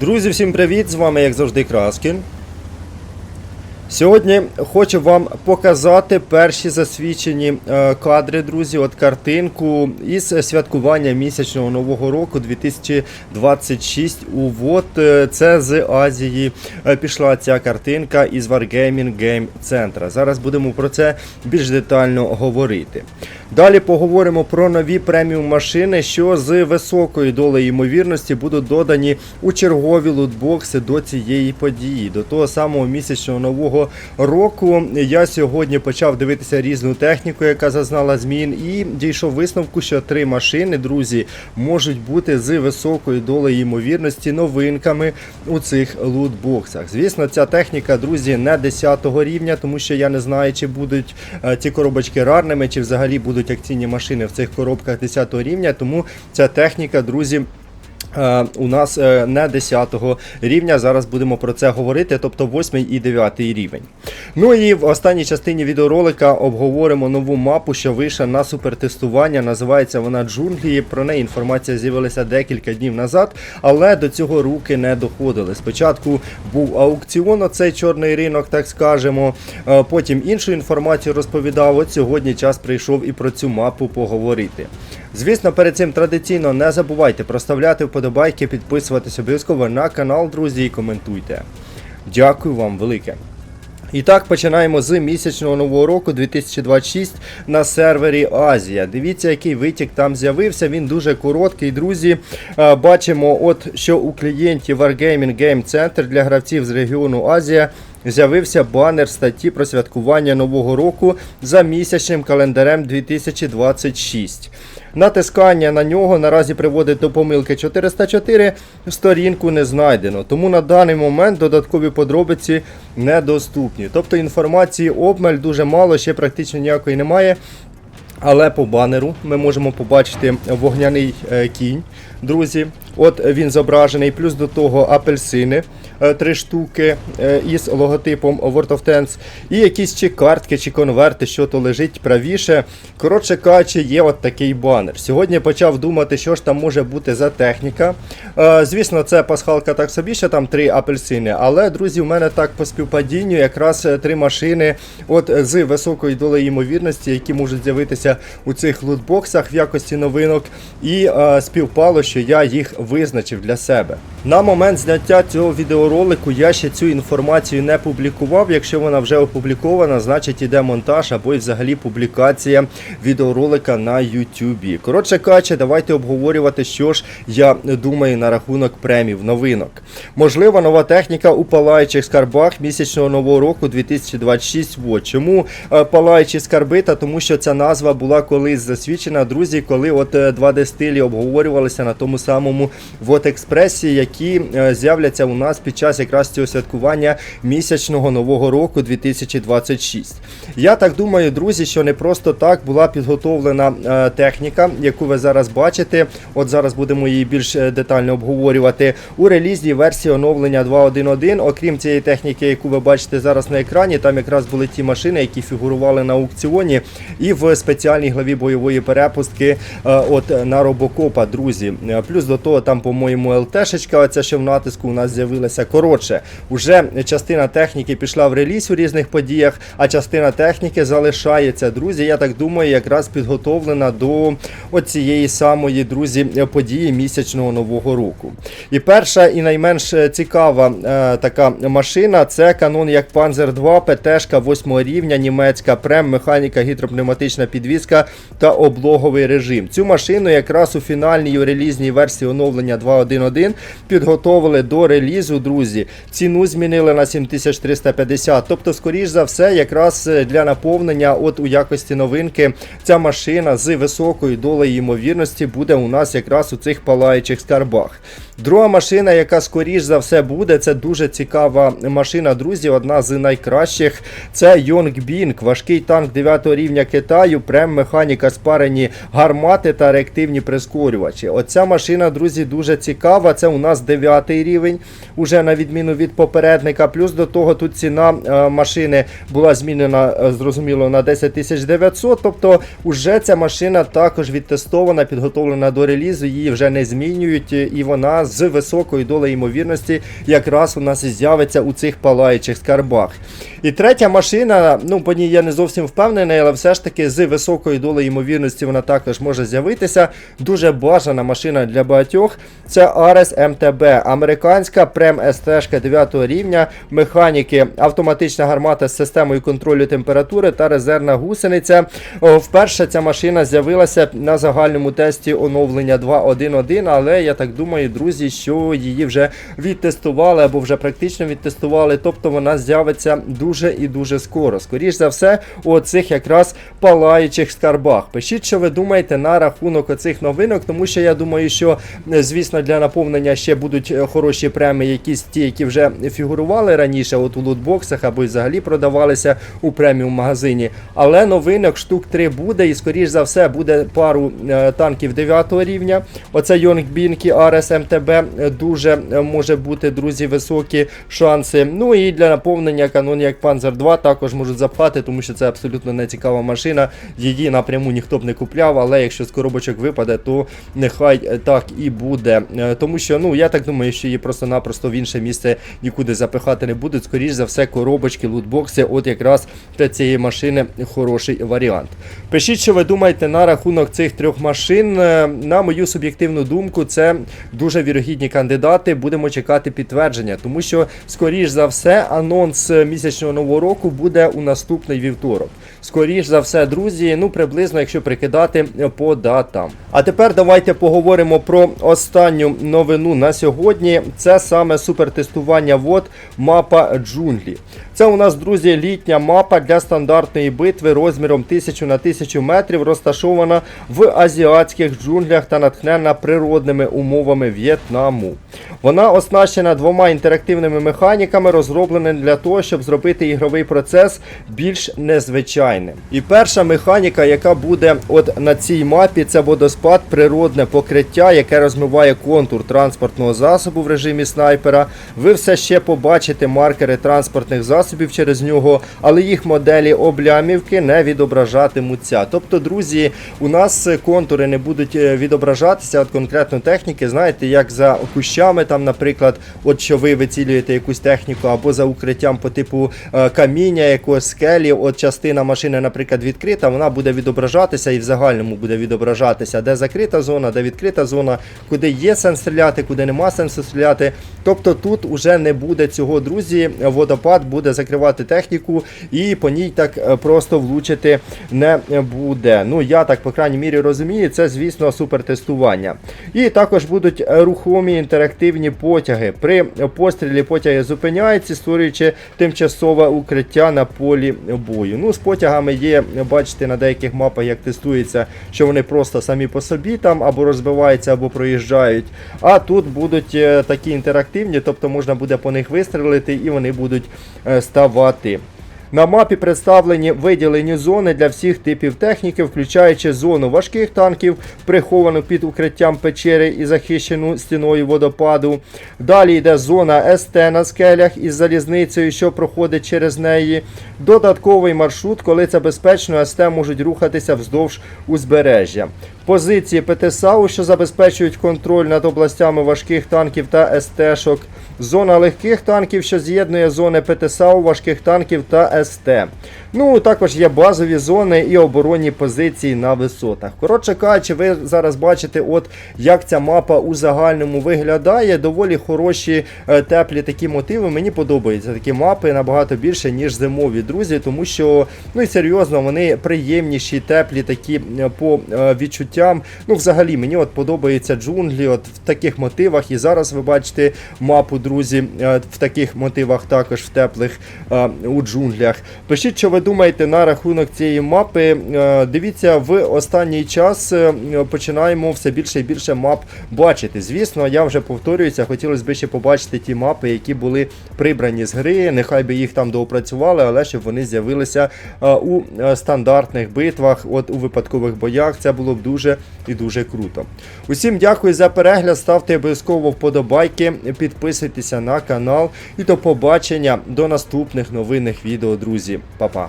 Друзі, всім привіт! З вами, як завжди, Краскін. Сьогодні хочу вам показати перші засвідчені е, кадри, друзі, от картинку із святкування місячного нового року 2026. Увод е, це з Азії е, пішла ця картинка із Wargaming Game Center. Зараз будемо про це більш детально говорити. Далі поговоримо про нові преміум машини, що з високою долею ймовірності будуть додані у чергові лутбокси до цієї події, до того самого місячного нового року. Я сьогодні почав дивитися різну техніку, яка зазнала змін, і дійшов висновку, що три машини, друзі, можуть бути з високою долею ймовірності новинками у цих лутбоксах. Звісно, ця техніка, друзі, не 10 рівня, тому що я не знаю, чи будуть е, ці коробочки рарними, чи взагалі будуть акційні машини в цих коробках 10 рівня. Тому ця техніка, друзі. Е, У нас е, не 10 рівня, зараз будемо про це говорити, тобто 8 і 9 рівень. Ну і в останній частині відеоролика обговоримо нову мапу, що вийшла на супертестування. Називається вона Джунглі. Про неї інформація з'явилася декілька днів назад, але до цього руки не доходили. Спочатку був аукціон, оцей чорний ринок, так скажемо. Е, Потім іншу інформацію розповідав. От сьогодні час прийшов і про цю мапу поговорити. Звісно, перед цим традиційно не забувайте проставляти вподобайки, підписуватись обов'язково на канал, друзі, і коментуйте. Дякую вам велике. І так, починаємо з місячного нового року 2026 на сервері Азія. Дивіться, який витік там з'явився. Він дуже короткий, друзі. Бачимо, от що у клієнтів Wargaming Game Center для гравців з регіону Азія з'явився банер статті про святкування нового року за місячним календарем 2026. Натискання на нього наразі приводить до помилки 404, сторінку не знайдено. Тому на даний момент додаткові подробиці недоступні. Тобто інформації обмаль дуже мало, ще практично ніякої немає. Але по банеру ми можемо побачити вогняний е, кінь, друзі. От він зображений, плюс до того апельсини, три штуки е, із логотипом World of Tanks, і якісь чи картки, чи конверти, що то лежить правіше. Коротше кажучи, є от такий банер. Сьогодні почав думати, що ж там може бути за техніка. Е, Звісно, це пасхалка так собі, що там три апельсини. Але, друзі, у мене так по співпадінню якраз е, три машини от з високою долею ймовірності, які можуть з'явитися у цих лутбоксах в якості новинок. І е, співпало, що я їх визначив для себе. На момент зняття цього відеоролику я ще цю інформацію не публікував. Якщо вона вже опублікована, значить іде монтаж або й взагалі публікація відеоролика на YouTube. Коротше кажучи, давайте обговорювати, що ж я думаю на рахунок премів новинок. Можливо, нова техніка у палаючих скарбах місячного нового року 2026. Вот. Чому е, палаючі скарби? Та тому що ця назва була колись засвідчена, друзі, коли от е, 2D стилі обговорювалися на тому самому вот експресі, які е, з'являться у нас під час якраз цього святкування місячного нового року 2026. Я так думаю, друзі, що не просто так була підготовлена е, техніка, яку ви зараз бачите. От зараз будемо її більш е, детально обговорювати. У релізній версії оновлення 2.1.1, окрім цієї техніки, яку ви бачите зараз на екрані, там якраз були ті машини, які фігурували на аукціоні, і в спеціальній главі бойової перепустки от на робокопа, друзі. Плюс до того, там, по-моєму, ЛТшечка, оця ще в натиску у нас з'явилася. Коротше, уже частина техніки пішла в реліз у різних подіях, а частина техніки залишається. Друзі, я так думаю, якраз підготовлена до оцієї самої, друзі, події місячного нового року. І перша і найменш цікава е, така машина це канон як Panzer 2, ПТшка 8 рівня, німецька прем, механіка, гідропневматична підвізка та облоговий режим. Цю машину якраз у фінальній релізній версії оновлення 2.1.1 підготовили до релізу, друзі. Ціну змінили на 7350. Тобто, скоріш за все, якраз е, для наповнення, от у якості новинки, ця машина з високою долею ймовірності буде у нас якраз у цих палаючих скарбах. Друга машина, яка скоріш за все буде, це дуже цікава машина, друзі. Одна з найкращих. Це Yongbing, важкий танк 9 рівня Китаю, прем механіка спарені гармати та реактивні прискорювачі. Оця машина, друзі, дуже цікава. Це у нас нас 9 рівень, уже на відміну від попередника. Плюс до того тут ціна е, машини була змінена, е, зрозуміло, на 10 900. Тобто, уже ця машина також відтестована, підготовлена до релізу. Її вже не змінюють, е, і вона з високою долею ймовірності якраз у нас і з'явиться у цих палаючих скарбах. І третя машина, ну по ній я не зовсім впевнений, але все ж таки з високою долею ймовірності вона також може з'явитися. Дуже бажана машина для багатьох. Це Ares MTB, американська прем СТ 9 рівня, механіки, автоматична гармата з системою контролю температури та резервна гусениця. Вперше ця машина з'явилася на загальному тесті оновлення 2.1.1, але я так думаю, друзі, що її вже відтестували або вже практично відтестували. Тобто вона з'явиться дуже і дуже скоро. Скоріш за все, у цих якраз палаючих скарбах. Пишіть, що ви думаєте на рахунок оцих новинок, тому що я думаю, що звісно для наповнення ще будуть е, хороші премії, якісь ті, які вже фігурували раніше, от у лутбоксах або й взагалі продавалися у преміум магазині. Але новинок штук 3 буде, і скоріш за все буде пару е, танків 9 рівня. Оце Йонгбінки Ares МТБ е, дуже може бути, друзі, високі шанси. Ну і для наповнення канон як Panzer 2 також можуть запхати, тому що це абсолютно не цікава машина. Її напряму ніхто б не купляв, але якщо з коробочок випаде, то нехай так і буде. Тому що ну я так думаю, що її просто-напросто в інше місце нікуди запихати не будуть. Скоріш за все, коробочки, лутбокси, от якраз для цієї машини хороший варіант. Пишіть, що ви думаєте на рахунок цих трьох машин. Е, На мою суб'єктивну думку, це дуже вірогідні кандидати. Будемо чекати підтвердження, тому що, скоріш за все, анонс місячного нового року буде у наступний вівторок. Скоріш за все, друзі, ну приблизно, якщо прикидати по датам. А тепер давайте поговоримо про останню новину на сьогодні. Це саме супертестування вод мапа джунглі. Це у нас, друзі, літня мапа для стандартної битви розміром 1000 на 1000 метрів, розташована в азіатських джунглях та натхнена природними умовами В'єтнаму. Вона оснащена двома інтерактивними механіками, розробленими для того, щоб зробити ігровий процес більш незвичайним. І перша механіка, яка буде от на цій мапі, це водоспад, природне покриття, яке розмиває контур транспортного засобу в режимі снайпера. Ви все ще побачите маркери транспортних засобів через нього, але їх моделі облямівки не відображатимуться. Тобто, друзі, у нас контури не будуть е, відображатися от конкретно техніки. Знаєте, як за кущами, там, наприклад, от що ви вицілюєте якусь техніку, або за укриттям по типу е, каміння, якогось скелі, от частина машини, наприклад, відкрита, вона буде відображатися і в загальному буде відображатися, де закрита зона, де відкрита зона, куди є сенс стріляти, куди нема сенсу стріляти. Тобто тут уже не буде цього, друзі. Водопад буде закривати техніку і по ній так е, просто влучити не буде. Ну я так, по крайній мірі, розумію, це, звісно, супертестування. І також будуть е, рухомі інтерактивні потяги. При пострілі потяги зупиняються, створюючи тимчасове укриття на полі бою. Ну, з потягами є, бачите, на деяких мапах, як тестується, що вони просто самі по собі там або розбиваються, або проїжджають. А тут будуть е, такі інтерактивні, тобто можна буде по них вистрелити і вони будуть е, ставати. На мапі представлені виділені зони для всіх типів техніки, включаючи зону важких танків, приховану під укриттям печери і захищену стіною водопаду. Далі йде зона СТ на скелях із залізницею, що проходить через неї. Додатковий маршрут, коли це безпечно, СТ можуть рухатися вздовж узбережжя. Позиції ПТСАУ, що забезпечують контроль над областями важких танків та СТ-шок. Зона легких танків, що з'єднує зони ПТСАУ, важких танків та СТ. Ну, також є базові зони і оборонні позиції на висотах. Коротше кажучи, ви зараз бачите, от як ця мапа у загальному виглядає. Доволі хороші е, теплі такі мотиви. Мені подобаються такі мапи набагато більше, ніж зимові друзі, тому що ну і серйозно вони приємніші, теплі такі е, по е, відчуттям. Ну, взагалі, мені от подобаються джунглі, от в таких мотивах. І зараз ви бачите мапу, друзі, в таких мотивах також в теплих у джунглях. Коментарях. Пишіть, що ви думаєте на рахунок цієї мапи. Е, Дивіться, в останній час е, починаємо все більше і більше мап бачити. Звісно, я вже повторююся, хотілося б ще побачити ті мапи, які були прибрані з гри. Нехай би їх там доопрацювали, але щоб вони з'явилися е, у стандартних битвах, от у випадкових боях. Це було б дуже і дуже круто. Усім дякую за перегляд. Ставте обов'язково вподобайки, підписуйтеся на канал і до побачення до наступних новинних відео, друзі. Па-па.